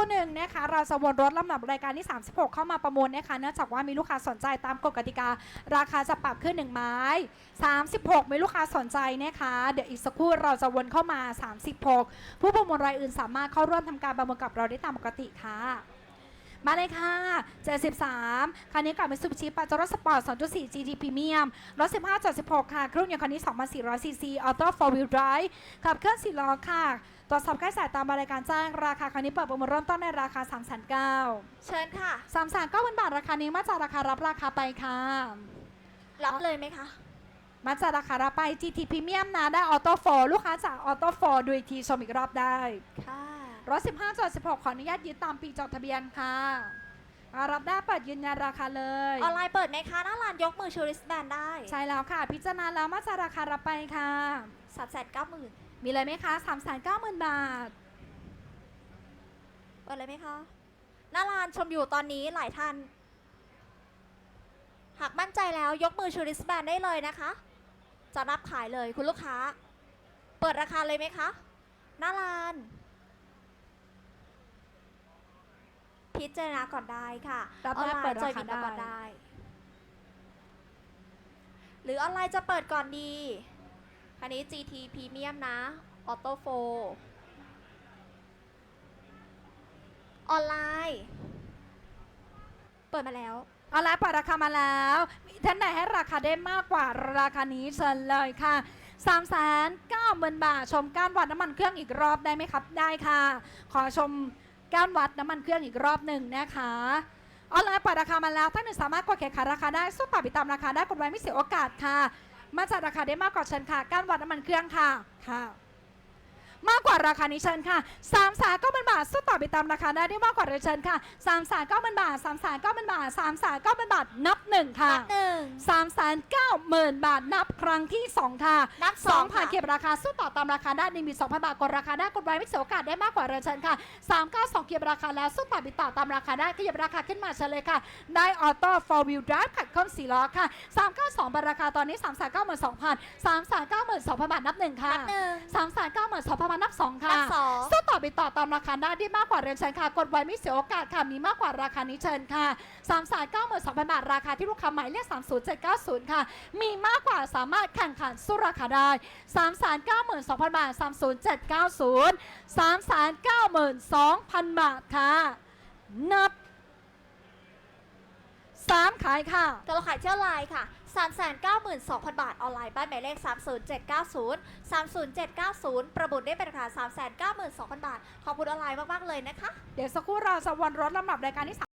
คู่หนึ่งนะคะเราจะวนรถลำดับรายการที่ 36 เข้ามาประมูลนะคะเนื่องจากว่ามีลูกค้าสนใจตามกฎกติการาคาจะปรับขึ้น1ไม้ 36 มีลูกค้าสนใจนะคะเดี๋ยวอีกสักครู่เราจะวนเข้ามา 36 ผู้ประมูลรายอื่นสามารถเข้าร่วมทำการประมูลกับเราได้ตามปกติค่ะ มาเลยค่ะ 73 คันนี้กับมิซูบิชิปาจารสปอร์ต 2.4 GT Premium รถ 15.16 ค่ะ เครื่องยนต์คันนี้ 2,400 ซีซีออโต้4 wheel drive ขับเคลื่อน4ล้อค่ะ ตรวจสอบค่าใช้จ่ายตามรายการจ้างราคาคันนี้เปิดประมูลเริ่มต้นในราคา 3 9 0 0 0เชิญค่ะ3 3 9 0 0 0บาท ราคานี้มาจากราคารับราคาไปค่ะ รับเลยไหมคะ มาจากราคารับไป GT Premium นะได้ออโต้4ลูกค้าจากออโต้4ดูอีกทีชมอีกรอบได้ ค่ะ รถ 15.16 ขออนุญาตยึดตามปีจดทะเบียนค่ะอ่ารับได้เปิดยืนยันราคาเลย ออนไลน์เปิดไหมคะ หน้าร้านยกมือชูริสแบนได้ใช่แล้วค่ะ พิจารณาแล้วมาจากราคารับไปค่ะ สามแสนเก้าหมื่นมีเลยไหมคะ3 9 0 0 0 0 บาท เปิดเลยไหมคะ หน้าร้านชมอยู่ตอนนี้หลายท่าน หากมั่นใจแล้วยกมือชูริสแบนได้เลยนะคะ จะรับขายเลยคุณลูกค้า เปิดราคาเลยไหมคะ หน้าร้าน พิจารณาก่อนได้ค่ะรับออนได้ไลเปิดน์ราจอยคาบินมาก่อนได้ได้ หรือออนไลน์จะเปิดก่อนดีคันนี้ GT Premium นะ Auto 4ออนไลน์ เปิดมาแล้วเอาละเปิดราคามาแล้วมีท่านไหนให้ราคาได้มากกว่าราคานี้เชิญเลยค่ะ3 9 0 0 0 0บาท ชมก้านวัดน้ำมันเครื่องอีกรอบได้ไหมครับ ได้ค่ะ ขอชม ก้านวัดน้ำมันเครื่องอีกรอบหนึ่งนะคะออนไลน์เปิดราคามาแล้วท่านหนึ่งสามารถกดแข่งขันราคาได้สู้ต่อไปตามราคาได้กดไว้ไม่เสียโอกาสค่ะ มาจากราคาได้มากกว่าเชิญค่ะก้านวัดน้ำมันเครื่องค่ะค่ะมากกว่าราคานี้เชิญค่ะ3 3 9 0 0 0บาทสู้ต่อไปตามราคาได้ได้มากกว่าเชิญค่ะ3 3 9 0 0 0บาท3 3 9 0 0 0บาท3 3 9 0 0 0บาทนับหนึ่งค่ะนับหนึ่ง 3 9 0 0 0 0บาทนับครั้งที่2ค่ะนับสสอองงผ่านค่ะเก็บราคาสู้ต่อตามราคาได้ในมี2,000บาทกดราคาได้กดไว้ไม่เสียโอกาสได้มากกว่าเชิญค่ะ392เก็บราคาแล้วสู้ต่อบิดต่อตามราคาได้ขยับราคาขึ้นมาเชิญเลยค่ะ ได้ออโต้4 wheel drive ขัดข้น4ล้อค่ะ392บาทราคาตอนนี้3 3 9 2 0 0 0 3 3 9 2 0 0 0บาทนับหนึ่งค่ะนับหนึ่ง3 3 9 2 0 0 0บาทนับสองค่ะ นับสองสู้ต่อไปต่อตามราคาได้ที่มากกว่าเรียนเชิญค่ะ กดไว้ไม่เสียโอกาสค่ะ มีมากกว่าราคานี้เชิญค่ะ3 3 9 2 0 0 0บาท ราคาที่ลูกค้าหมายเลข30790 ค่ะ มีมากกว่าสามารถแข่งขันสู้ราคาได้3 3 9 2 0 0 0 บาท 30790 3 3 9 2 0 0 0 บาทค่ะ นับ 3 ขายค่ะตัวเราขายเที่ยวไลน์ค่ะ 392,000 บาท ออนไลน์บ้านหมายเลข 30790 30790 ประบุได้เป็นราคา392,000 บาท ขอบคุณออนไลน์มาก ๆ เลยนะคะ เดี๋ยวสักครู่เราจะวนรถลำดับรายการที่